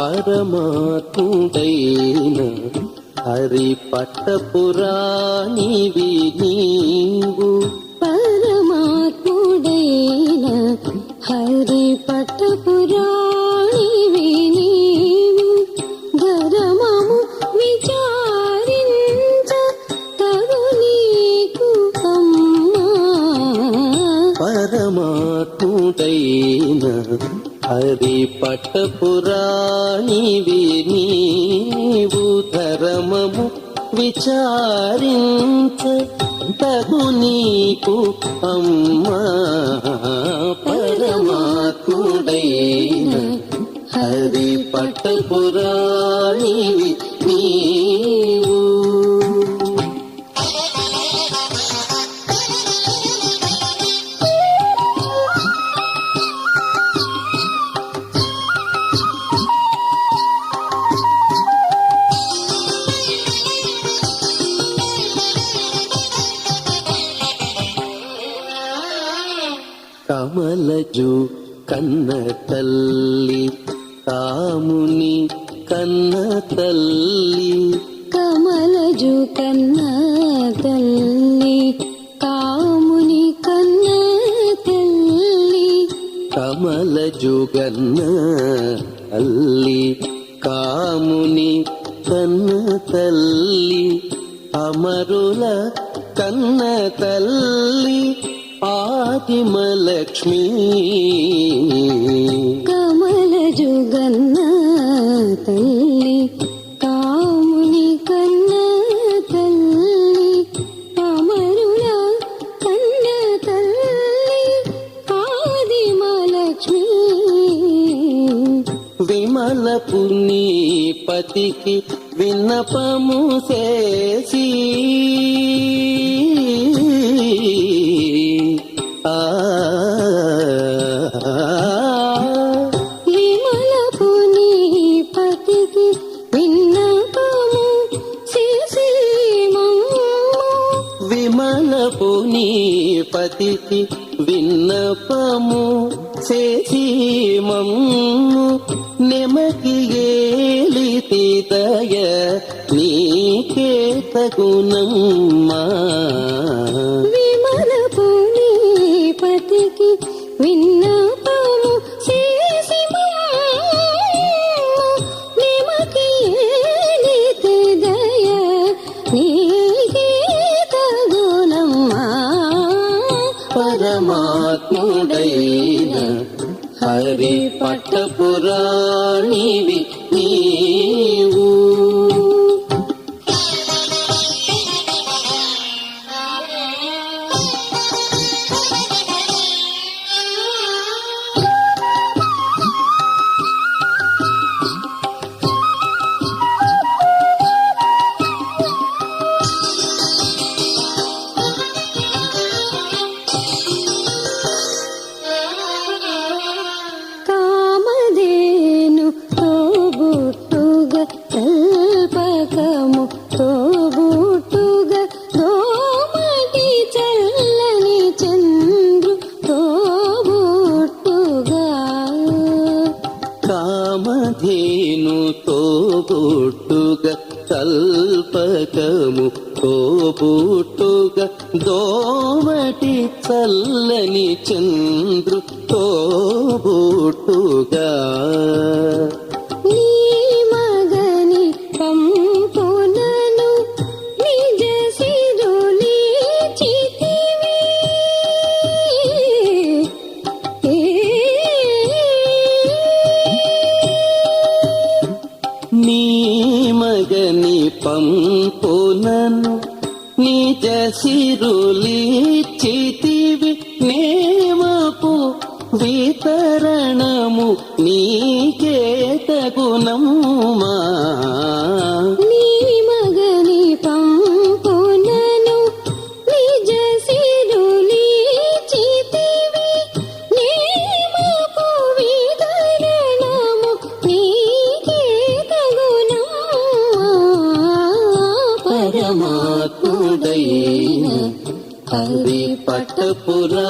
పరమాత్ముడైన హరి పట్టపురాణి నీవు హరి పట్టపురాణివి నీవు ధర్మము విచారించ తగు నీకు అమ్మా పరమాత్ముడైన హరి కమలజు కన్న తల్లి కాముని కన్న తల్లి. కమలజు కన్న తల్లి కాముని కన్న తల్లి. కమలజు గన్న తల్లి కాముని కన్న తల్లి. అమరుల కన్న తల్లి. ఆదిమలక్ష్మి కమలజు గన్న తల్లి కాముని కన్న తల్లి అమరుల కన్న తల్లి ఆదిమలక్ష్మి. విమల పుణ్యపతికి విన్నపము చేసి. పుణ్యపతికి విన్నపము చేసి మమ్ము నెమకి ఏలితి దయ నీకే తగునమ్మా. విమలపు నీ పతికి విన్న పట్టపురాణివి నీవు సమధేను తోబుట్టుగా కల్పకము తోబుట్టుగా దోమటి చల్లని చంద్రు తోబుట్టుగా పంపునను నిజ సిరులిచ్చితివి నేమపు వితరణము నీకే తగునమ్మా హరి పట్టపురాణివి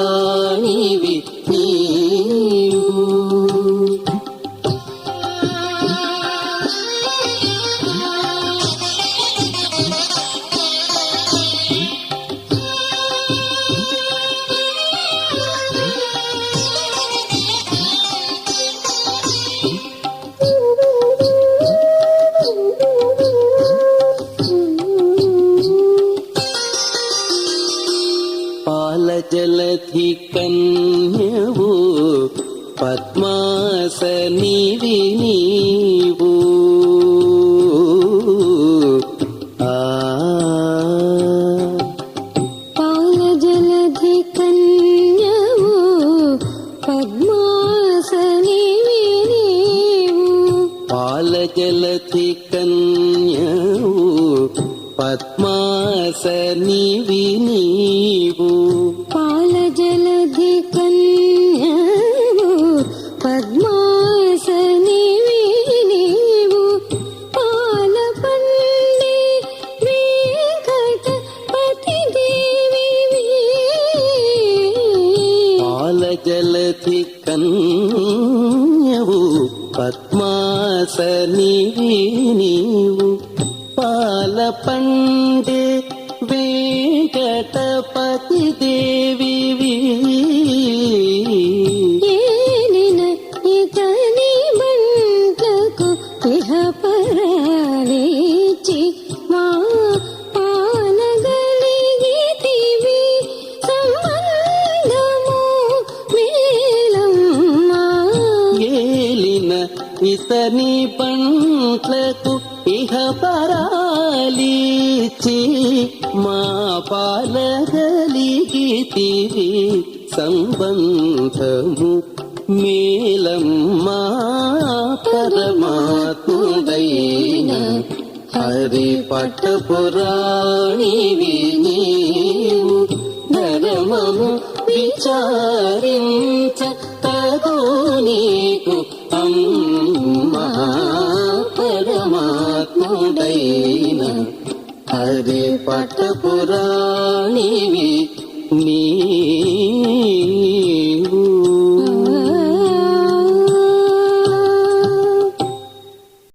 రథి కన్యవు పద్మాసని వినీవు. పాలజలధి కన్యవు పద్మాసని వినీవు. పాలజలధి కన్యవు పద్మాసని వినీవు. నీవు పాల పండే వెంకటపతి దేవి ఏలిన ఇతని బంట్లకు ఇహ ఇంట్లకు ఇహ పరాలిచి మా పాలగలిగితివి సంబంధము మేలమ్మా పరమాత్ముడైన హరి పట్టపురాణివి నీవు ధర్మము విచారించ పరమాత్ముడైన హరి పట్టపురాణివి నీ